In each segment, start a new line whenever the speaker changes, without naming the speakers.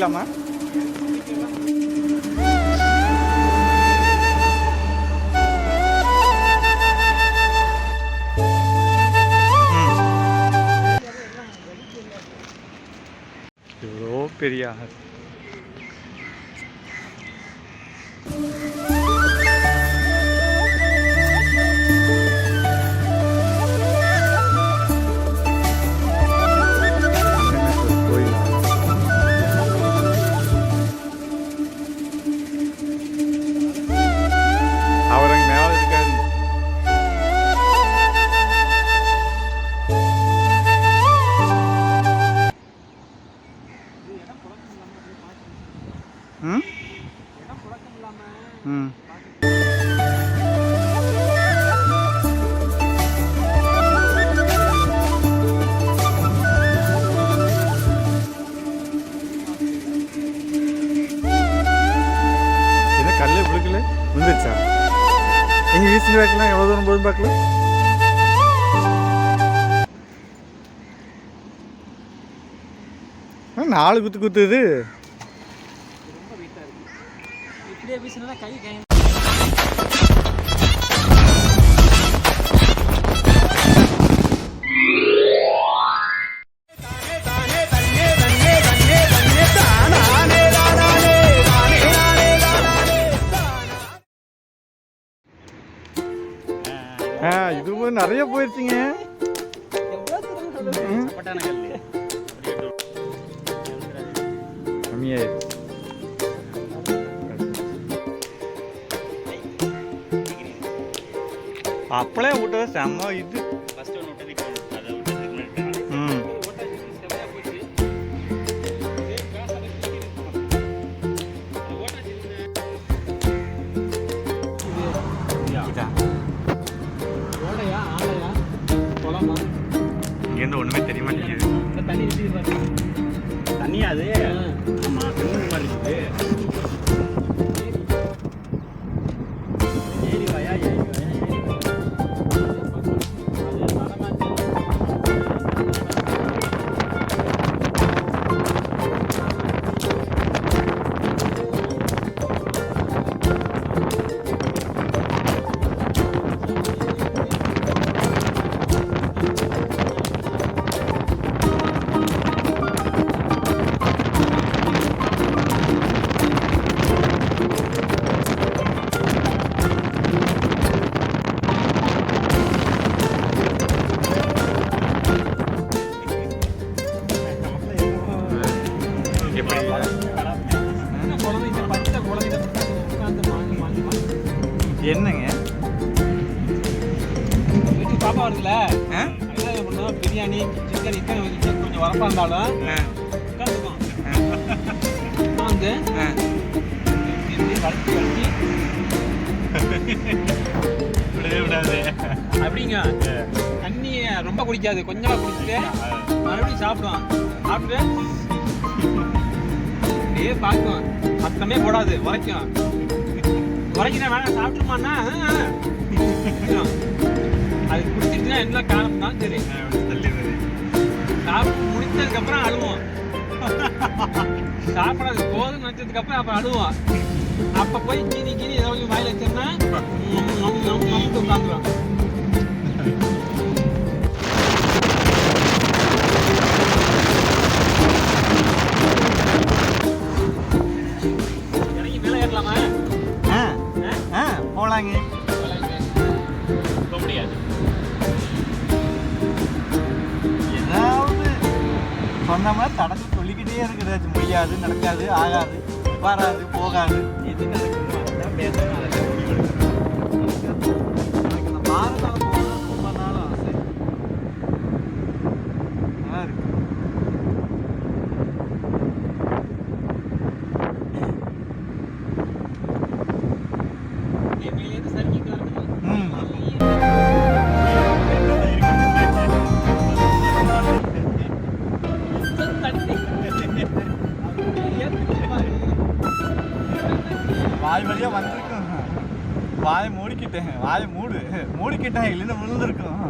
குளிக்கலாமா எவ்வளோ பெரிய ஆறு வந்துருச்சா? எங்க வீசிட்டு பார்க்கலாம் எவ்வளோ தூரம் போதும் பார்க்கலாம் ஆ, நாலு குத்து குத்துது. நிறைய போயிருச்சுங்க. கம்மியாயிருச்சு அப்பளே விட்டது செம்ம இது. இங்கேருந்து ஒன்றுமே தெரிய மாட்டேங்குது.
இந்த தண்ணி
அது. ஆமாம் தண்ணி மாதிரி இருக்குது.
என்னங்க?
பாப்பா வருதுல பிரியாணி சிக்கன் இக்கன் கொஞ்சம் வரப்பா இருந்தாலும் வந்து வளர்த்தி வளர்த்தி.
விடவே விடாது.
அப்படிங்க. தண்ணி ரொம்ப குடிக்காது கொஞ்சமா குடிச்சிட்டு மறுபடியும் சாப்பிடுவான். சாப்பிட்டு அப்படியே பார்க்கும். சத்தமே போடாது உரைக்கும். உரைக்கினா வேணாம் சாப்பிட்டுமான்னா அது குடிச்சிட்டுனா என்ன காரணம் தான் சரி சாப்பிட்டு முடிச்சதுக்கப்புறம் அழுவோம். சாப்பிடாது போதும் நினச்சதுக்கு அப்புறம் அழுவோம். அப்ப போய் கீனி கீனி ஏதாவது வாயில வச்சோம்னா நமக்கு உட்காந்துரும்.
சொன்ன மாதிரி தடத்தை சொல்லிக்கிட்டே இருக்கிறாச்சு முடியாது நடக்காது ஆகாது வராது போகாது.
எது நடக்குமோ அதான்
பாரதம் வாயை வாய வாயை மூடு மூடிக்கிட்டேன் இல்லைன்னு விழுந்துருக்கும்.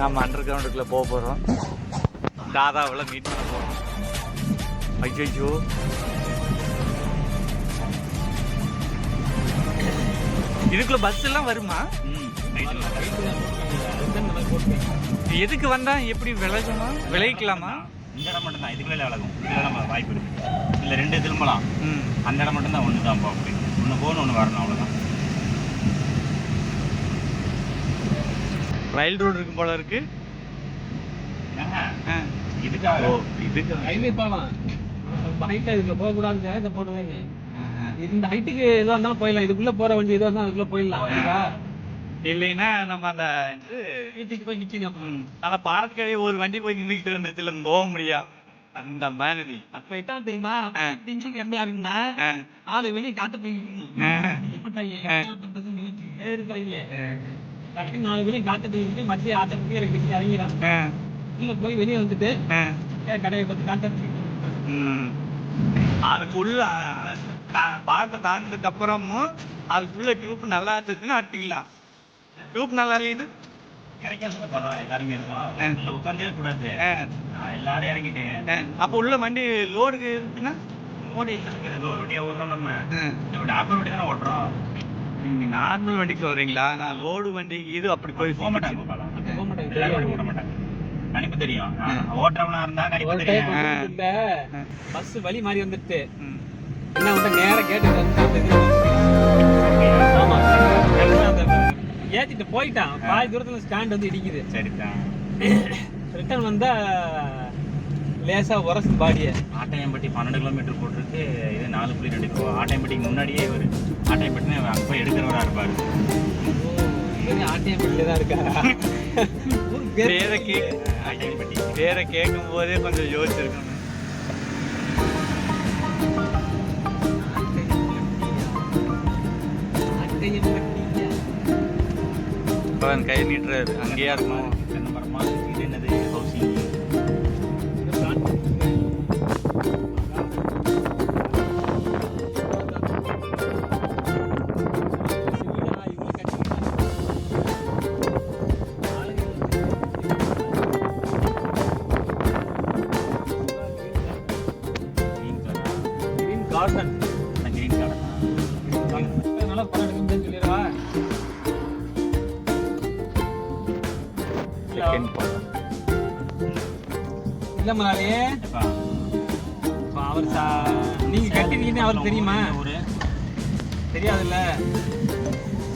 நம்ம அண்டர் கிரவுண்டுக்குள்ளே போக போகிறோம் தாதாவில் மீட் பண்ண போகிறோம் ஐயோ இதுக்குள்ள பஸ் எல்லாம் வருமா? எதுக்கு வந்தா எப்படி விளையுமா விளைவிக்கலாமா
இந்த இடம் மட்டும் தான் இதுக்குள்ளே விலகும். இதுல நம்ம வாய்ப்பு இருக்கு. இல்லை ரெண்டு திரும்பலாம்.
ம்.
அந்த இடம் மட்டும் தான் ஒன்று தான் போக முடியும் ஒன்று போகணும் ஒன்று வரணும் அவ்வளோதான்
ரயில் ரோடு இருக்கும் போல இருக்கு ஓ இதுக்கு
ரயில்வே போகலாம் ஹைட்டா இதுல போக கூடாது இதை போடுவேங்க இந்த ஹைட்டுக்கு எதுவாக இருந்தாலும் போயிடலாம் இதுக்குள்ள போற வண்டி எதுவாக இருந்தாலும் அதுக்குள்ள போயிடலாம்?
இல்லைன்னா நம்ம அந்த
வீட்டுக்கு போய் நிக்கணும்
ம், அந்த பார்க்கவே ஒரு வண்டி போய் நின்றுக்கிட்டு இருந்துச்சுல போக முடியாது அந்த மாதிரி
அப்ப என்ன தெரியுமா. டென்ஷன் கம்மியா
ஆ.
ஆளு வெளியே காட்டு போய்
ஆ. ஆ.
டக்குனு நாலு வெளியே காட்டு போய் மத்திய ஆட்டத்துக்கு இறங்கி இறங்கிறான்
ஆ.
உள்ள போய் வெளியே வந்துட்டு கடையை பார்த்து காட்டு
ம். அதுக்குள்ள பார்க்க தாண்டதுக்கு அப்புறமும் அதுக்குள்ள டியூப் நல்லா இருந்துச்சுன்னா அட்டிக்கலாம் டியூப் நல்லா இருக்குது. அப்போ உள்ள வண்டி லோடுக்கு இருக்குன்னா
ஓடி
நீங்க நார்மல் வண்டிக்கு வர்றீங்களா? நான் லோடு வண்டி இது அப்படி போய்
போக மாட்டாங்க போகலாம்.
போக மாட்டாங்க.
கணிப்பு தெரியும். ஓட்டுறவனா இருந்தா கணிப்பு தெரியும்.
பஸ் வழி மாறி வந்துட்டு. என்ன நேரா கேட்டு வந்து அந்த இதுல ஆமா. ஏத்திட்டு போயிட்டான். பாதி தூரத்துல ஸ்டாண்ட் வந்து இடிக்குது.
சரிதான்
ரிட்டர்ன் வந்தா லேசா உரசு பாடிய.
ஆட்டையம்பட்டி பன்னெண்டு கிலோமீட்டர் போட்டிருக்கு. இது நாலு புள்ளி ரெண்டு கிலோ. ஆட்டையம்பட்டிக்கு முன்னாடியே இவர் ஆட்டையம்பட்டினே அங்கே போய் எடுக்கிறவரா இருப்பாரு.
ஆட்டியம் தான் இருக்காரா? ஊர் பேர்
கே
ஆட்டையம்பட்டி.
பேரை கேட்கும் போதே கொஞ்சம் யோசிச்சிருக்கணும். அவன் கை நீட்டுறாரு. அங்கேயா இருக்கும்?
தென்னமரமா இது என்னது? எப்பா
இப்ப அவர் நீங்க கட்டிருக்கீங்கன்னு அவருக்கு தெரியுமா?
ஒரு
தெரியாதுல்ல?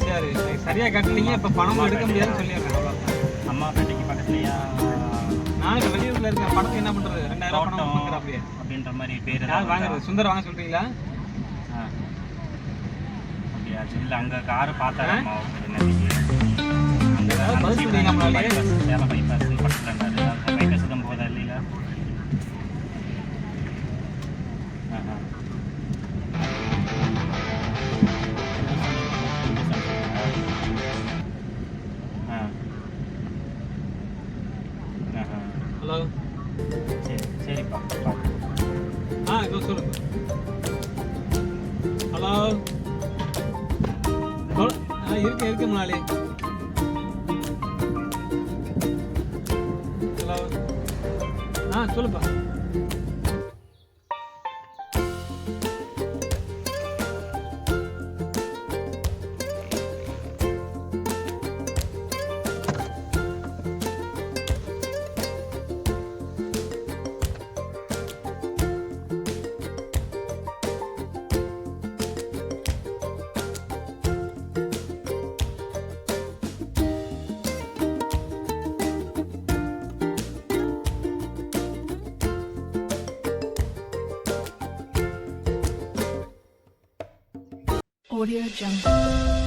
சரி சரியா கட்டலீங்க இப்ப பணமும் எடுக்க முடியாதுன்னு சொல்லிடுறேன்.
அம்மா பேட்டைக்கு பக்கத்துலயா?
நான் இப்ப வெளியூர்ல இருக்க படத்துக்கு என்ன பண்றது? ரெண்டாயிரம் பணம் வாங்குற அப்படியே
அப்படின்ற மாதிரி பேர்
யார் வாங்குறது? சுந்தர் வாங்க சொல்றீங்களா?
இல்லை அங்கே காரு பார்த்தா
ஆ?
அம்மா என்னதுக்கு அங்கே பைபாஸ் பக்கத்தில் இருந்தாரு.
か
Audio Jungle.